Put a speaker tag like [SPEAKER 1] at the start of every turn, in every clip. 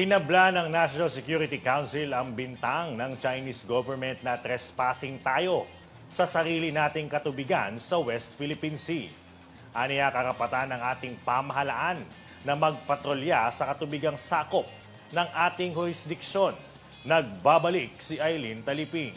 [SPEAKER 1] Tinabla ng National Security Council ang bintang ng Chinese government na trespassing tayo sa sarili nating katubigan sa West Philippine Sea. Aniya karapatan ng ating pamahalaan na magpatrolya sa katubigang sakop ng ating jurisdiksyon. Nagbabalik si Eileen Taliping.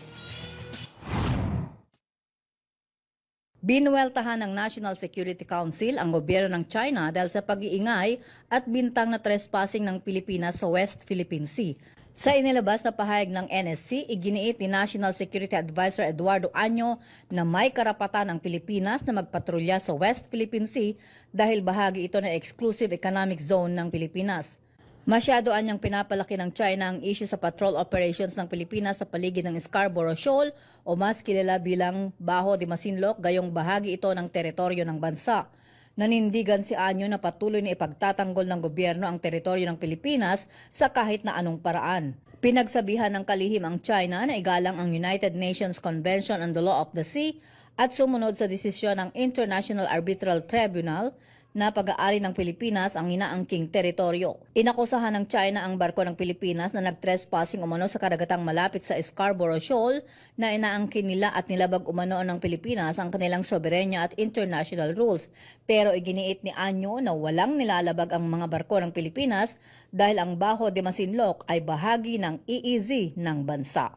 [SPEAKER 2] Binuweltahan ng National Security Council ang gobyerno ng China dahil sa pag-iingay at bintang na trespassing ng Pilipinas sa West Philippine Sea. Sa inilabas na pahayag ng NSC, iginiit ni National Security Advisor Eduardo Año na may karapatan ang Pilipinas na magpatrolya sa West Philippine Sea dahil bahagi ito ng exclusive economic zone ng Pilipinas. Masyado anyang pinapalaki ng China ang issue sa patrol operations ng Pilipinas sa paligid ng Scarborough Shoal o mas kilala bilang Baho de Masinloc gayong bahagi ito ng teritoryo ng bansa. Nanindigan si Anyo na patuloy na ipagtatanggol ng gobyerno ang teritoryo ng Pilipinas sa kahit na anong paraan. Pinagsabihan ng kalihim ang China na igalang ang United Nations Convention on the Law of the Sea at sumunod sa desisyon ng International Arbitral Tribunal na pag-aari ng Pilipinas ang inaangking teritoryo. Inakusahan ng China ang barko ng Pilipinas na nag-trespassing umano sa kadagatang malapit sa Scarborough Shoal na inaangkin nila at nilabag umano ng Pilipinas ang kanilang soberenya at international rules. Pero iginiit ni Anyo na walang nilalabag ang mga barko ng Pilipinas dahil ang Baho de Masinloc ay bahagi ng EEZ ng bansa.